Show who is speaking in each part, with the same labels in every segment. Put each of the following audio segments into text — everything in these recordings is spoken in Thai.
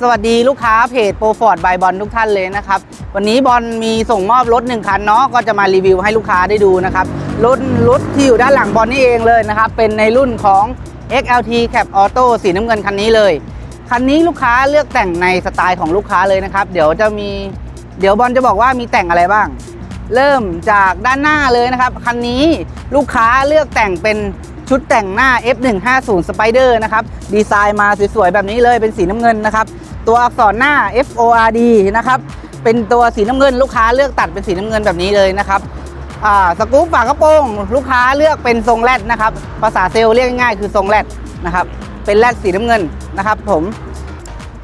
Speaker 1: สวัสดีลูกค้าเพจโปรฟอร์ดบายบอลทุกท่านเลยนะครับ วันนี้บอลมีส่งมอบรถ1คันเนาะก็จะมารีวิวให้ลูกค้าได้ดูนะครับรถรถที่อยู่ด้านหลังบอลนี่เองเลยนะครับ เป็นในรุ่นของ XLT Cap Auto สีน้ำเงินคันนี้เลย คันนี้ลูกค้าเลือกแต่งในสไตล์ของลูกค้าเลยนะครับ เดี๋ยวจะมี เดี๋ยวบอลจะบอกว่ามีแต่งอะไรบ้าง เริ่มจากด้านหน้าเลยนะครับ คันนี้ลูกค้าเลือกแต่งเป็น ชุดแต่งหน้า F150 Spider นะครับ ดีไซน์มาสวยๆ แบบนี้เลยเป็นสีน้ำเงินนะครับ ตัวอักษรหน้า FORD นะครับ เป็นตัวสีน้ำเงินลูกค้าเลือกตัดเป็นสีน้ำเงินแบบนี้เลยนะครับสกู๊ปฝากระโปรงลูกค้าเลือกเป็นทรงแรดนะครับ ภาษาเซลล์เรียกง่ายๆคือทรงแรดนะครับ เป็นแรดสีน้ำเงินนะครับ ผม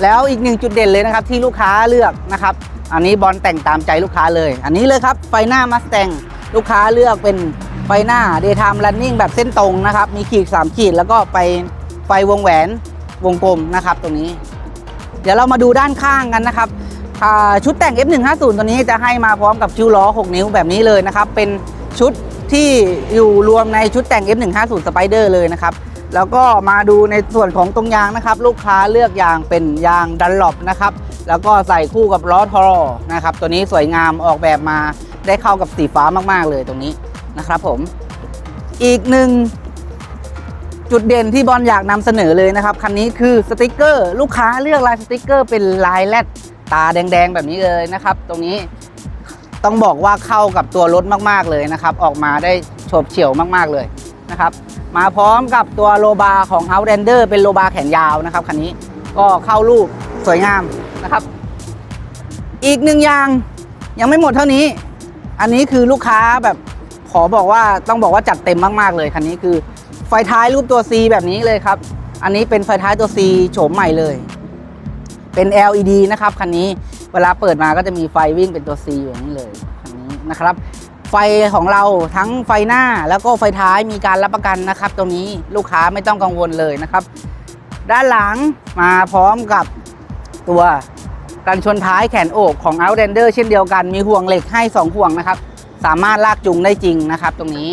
Speaker 1: แล้วอีกหนึ่งจุดเด่นเลยนะครับ ที่ลูกค้าเลือกนะครับ อันนี้บอลแต่งตามใจลูกค้าเลย อันนี้เลยครับไฟหน้ามัสแตงลูกค้าเลือกเป็น ไฟหน้า Daytime Running แบบเส้นตรงนะครับ มีขีด 3 ขีด แล้วก็ไปไฟวงแหวนวงกลมนะครับตรงนี้ เดี๋ยวเรามาดูด้านข้างกันนะครับชุดแต่ง F150 ตัวนี้จะให้มาพร้อมกับคิ้วล้อ 6 นิ้วแบบนี้เลยนะครับ เป็นชุดที่อยู่รวมในชุดแต่ง F150 Spider เลยนะครับ แล้วก็มาดูในส่วนของตรงยางนะครับ ลูกค้าเลือกยางเป็นยางดันหลบนะครับ แล้วก็ใส่คู่กับล้อทอรนะครับ ตัวนี้สวยงามออกแบบมาได้เข้ากับสีฟ้ามากๆเลยตรงนี้ นะครับผมอีกหนึ่งจุดเด่นที่บอลอยากนำเสนอเลยนะครับ คันนี้คือสติกเกอร์ ลูกค้าเลือกลายสติกเกอร์เป็นลายแรดตาแดงๆ แบบนี้เลยนะครับ ตรงนี้ต้องบอกว่าเข้ากับตัวรถมากๆเลยนะครับ ออกมาได้โฉบเฉี่ยวมากๆเลยนะครับ มาพร้อมกับตัวโลบาของ Outlander เป็นโลบาแขนยาวนะครับคันนี้ก็เข้ารูปสวยงามนะครับ อีกหนึ่งอย่างยังไม่หมดเท่านี้ อันนี้คือลูกค้าแบบ ขอบอกว่าต้องบอกว่าจัดเต็มมากๆเลยคันนี้คือ ไฟท้ายรูปตัว C แบบนี้เลยครับ อันนี้เป็นไฟท้ายตัว C โฉมใหม่เลย เป็น LED นะครับคันนี้เวลาเปิดมาก็จะมีไฟวิ่งเป็นตัว C อยู่อย่างนี้เลยคันนี้นะครับ ไฟของเราทั้งไฟหน้าแล้วก็ไฟท้ายมีการรับประกันนะครับ ตรงนี้ลูกค้าไม่ต้องกังวลเลยนะครับ ด้านหลังมาพร้อมกับตัวกันชนท้ายแขนโอบของ Outlander เช่นเดียวกันมีห่วงเหล็กให้ 2 ห่วงนะครับ สามารถลากจูงได้จริงนะครับ ตรงนี้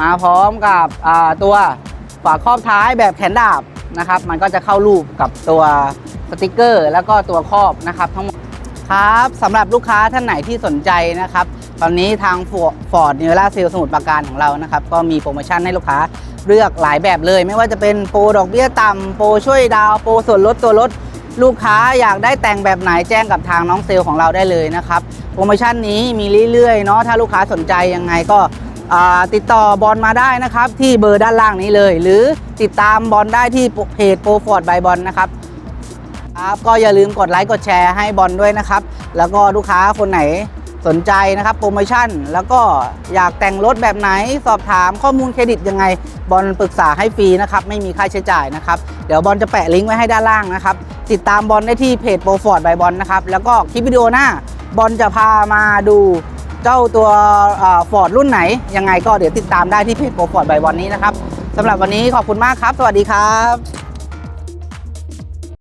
Speaker 1: มาพร้อมกับตัวฝาครอบท้ายแบบแขนดาบนะครับ มันก็จะเข้ารูปกับตัวสติกเกอร์ แล้วก็ตัวครอบนะครับ ทั้งหมดครับสำหรับลูกค้าท่านไหนที่สนใจนะครับ ตอนนี้ทางฟอร์ดนิวล่าเซลสมุทรปราการของเรานะครับ ก็มีโปรโมชั่นให้ลูกค้าเลือกหลายแบบเลย ไม่ว่าจะเป็นโปรดอกเบี้ยต่ำโปรช่วยดาวโปรส่วนลดตัวลด ลูกค้าอยากได้แต่งแบบไหนแจ้งกับทางน้องเซลล์ของเราได้เลยนะครับโปรโมชั่นนี้มีเรื่อยๆเนาะถ้าลูกค้าสนใจยังไงก็ติดต่อบอลมาได้นะครับ ที่เบอร์ด้านล่างนี้เลย หรือติดตามบอลได้ที่เพจโปรฟอร์ดบายบอลนะครับครับก็อย่าลืมกดไลค์กดแชร์ให้บอลด้วยนะครับ แล้วก็ลูกค้าคนไหน สนใจนะครับโปรโมชั่น แล้วก็อยากแต่งรถแบบไหนสอบถามข้อมูลเครดิตยังไง บอลปรึกษาให้ฟรีนะครับไม่มีค่าใช้จ่ายนะครับ เดี๋ยวบอลจะแปะลิงก์ไว้ให้ด้านล่างนะครับ ติดตามบอลได้ที่เพจโปรฟอร์ดบายบอลนะครับแล้วก็คลิปวิดีโอหน้า บอลจะพามาดูเจ้าตัวฟอร์ดรุ่นไหน ยังไงก็เดี๋ยวติดตามได้ที่เพจโปรฟอร์ดบายบอลนี้นะครับสำหรับวันนี้ขอบคุณมากครับ สวัสดีครับ